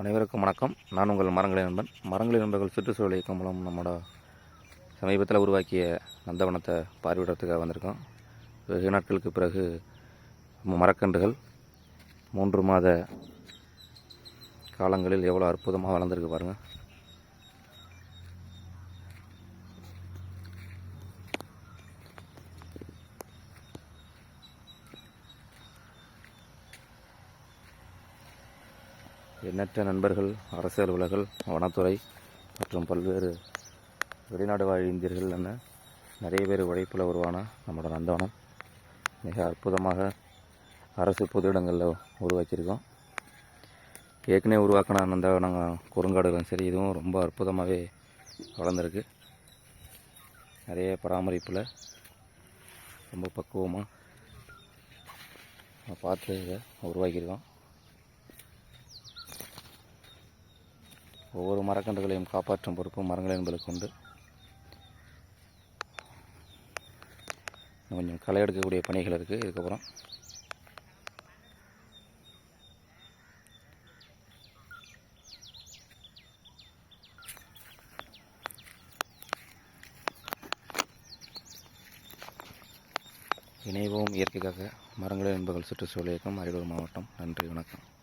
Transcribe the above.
அனைவருக்கும் வணக்கம். நான் உங்கள் மரங்களின் நண்பன். மரங்களின் நண்பர்கள் சுற்றுச்சூழல் இயக்கம் மூலம் நம்மளோட சமீபத்தில் உருவாக்கிய நந்தவனத்தை பார்வையிடறதுக்காக வந்திருக்கோம். வெகு நாட்களுக்கு பிறகு மரக்கன்றுகள் மூன்று மாத காலங்களில் எவ்வளோ அற்புதமாக வளர்ந்துருக்கு பாருங்கள் எண்ணற்ற நண்பர்கள் அரசு அலுவலர்கள் வனத்துறை மற்றும் பல்வேறு வெளிநாடு வாழ் இந்தியர்கள் என நிறைய பேர் உழைப்பில் உருவான நம்மளோட நந்தவனம். மிக அற்புதமாக அரசு பொது இடங்களில் உருவாக்கியிருக்கோம். ஏற்கனவே உருவாக்கின நந்தவனம் குறுங்காடுகளும் சரி இதுவும் ரொம்ப அற்புதமாகவே வளர்ந்துருக்கு. நிறைய பராமரிப்பில் ரொம்ப பக்குவமாக பார்த்து இதை உருவாக்கியிருக்கோம். ஒவ்வொரு மரக்கன்றுகளையும் காப்பாற்றும் பொறுப்பு மரங்கள் என்பதற்கு உண்டு. கொஞ்சம் களை எடுக்கக்கூடிய பணிகள் இருக்குது இதுக்கப்புறம் இணைவோம் இயற்கைக்காக. மரங்கள் என்பர்கள் சுற்றுச்சூழல் இயக்கம் அரியலூர் மாவட்டம். நன்றி வணக்கம்.